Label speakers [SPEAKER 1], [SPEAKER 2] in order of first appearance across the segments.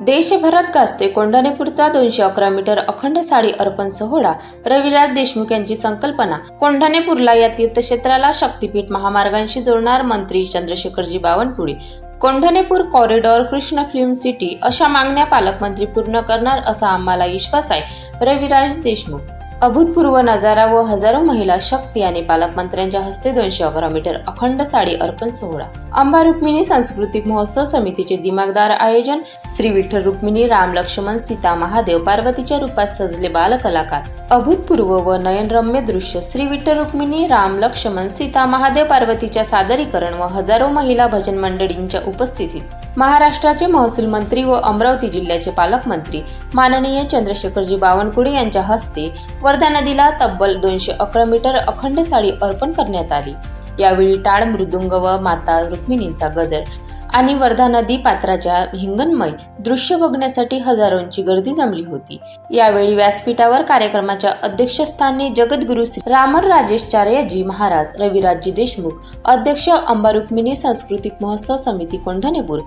[SPEAKER 1] देशभरात गाजते कोंढाणेपूरचा दोनशे अकरा मीटर अखंड साडी अर्पण सोहळा. रविराज देशमुख यांची संकल्पना. कोंढाणेपूरला या तीर्थक्षेत्राला शक्तीपीठ महामार्गांशी जोडणार मंत्री Chandrashekharji Bawankule. Kondhanepur corridor Krishna film city अशा मागण्या पालकमंत्री पूर्ण करणार असा आम्हाला विश्वास आहे रविराज देशमुख. अभूतपूर्व नजारा व हजारो महिला शक्ती आणि पालकमंत्र्यांच्या हस्ते दोनशे अकरा मीटर अखंड साडी अर्पण सोहळा. अंबा रुक्मिणी सांस्कृतिक महोत्सव समितीचे दिमागदार आयोजन श्री विठ्ठल रुक्मिणी राम लक्ष्मण सीता महादेव पार्वतीच्या रूपात सजले बालकलाकार अभूतपूर्व व नयनरम्य दृश्य श्री विठ्ठल रुक्मिणी राम लक्ष्मण सीता महादेव पार्वतीच्या सादरीकरण व हजारो महिला भजन मंडळींच्या उपस्थितीत. महाराष्ट्राचे महसूल मंत्री व अमरावती जिल्ह्याचे पालकमंत्री माननीय चंद्रशेखरजी बावनकुळे यांच्या हस्ते व वर्धा नदीला तब्बल दोनशे अकरा मीटर अखंड साडी अर्पण करण्यात आली. यावेळी टाळ मृदुंग व माता रुक्मिणींचा गजर आणि वर्धा नदी पात्राच्या हिंगणमय दृश्य बघण्यासाठी हजारोंची गर्दी जमली होती. यावेळी व्यासपीठावर कार्यक्रमाच्या अध्यक्षस्थानी जगद्गुरु श्री रामर राजेशचार्यजी महाराज रविराजजी देशमुख अध्यक्ष अंबा रुक्मिणी सांस्कृतिक महोत्सव समिती कोंढणेपूर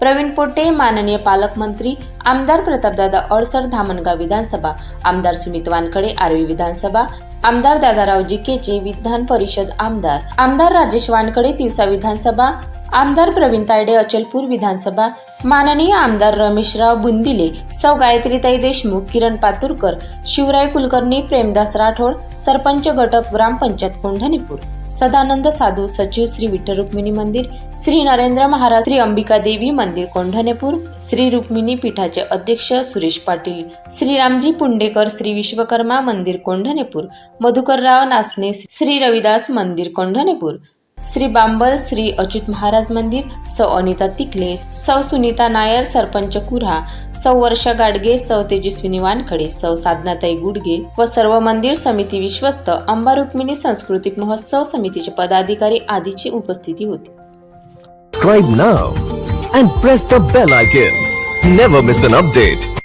[SPEAKER 1] प्रवीण पोटे माननीय पालकमंत्री आमदार प्रतापदादा अडसर धामणगाव विधानसभा आमदार सुमित वानखडे आर्वी विधानसभा आमदार दादाराव जिकेचे विधान परिषद आमदार आमदार राजेश वानखडे तिवसा विधानसभा आमदार प्रवीण तायडे अचलपूर विधानसभा माननीय आमदार रमेशराव बुंदिले सौ गायत्रीताई देशमुख किरण पातुरकर शिवराय कुलकर्णी प्रेमदास राठोड सरपंच गटप ग्रामपंचायत कोंढाणीपूर. सदानंद साधू सचिव श्री विठ्ठल रुक्मिणी मंदिर श्री नरेंद्र महाराज श्री अंबिका देवी मंदिर कोंढणेपूर श्री रुक्मिणी पीठाचे अध्यक्ष सुरेश पाटील श्री रामजी पुंडेकर श्री विश्वकर्मा मंदिर कोंढणेपूर मधुकरराव नासने श्री रविदास मंदिर कोंढणेपूर श्री बांबल श्री अच्युत महाराज मंदिर सौ अनिता तिकले सौ सुनीता नायर सरपंच कुऱ्हा सौ वर्षा गाडगे सौ तेजस्विनी वानखडे सौ साधनाताई गुडगे व सर्व मंदिर समिती विश्वस्त अंबा रुक्मिणी सांस्कृतिक महोत्सव समितीचे पदाधिकारी आदीची उपस्थिती होती
[SPEAKER 2] Subscribe now and press the bell icon. Never miss an update.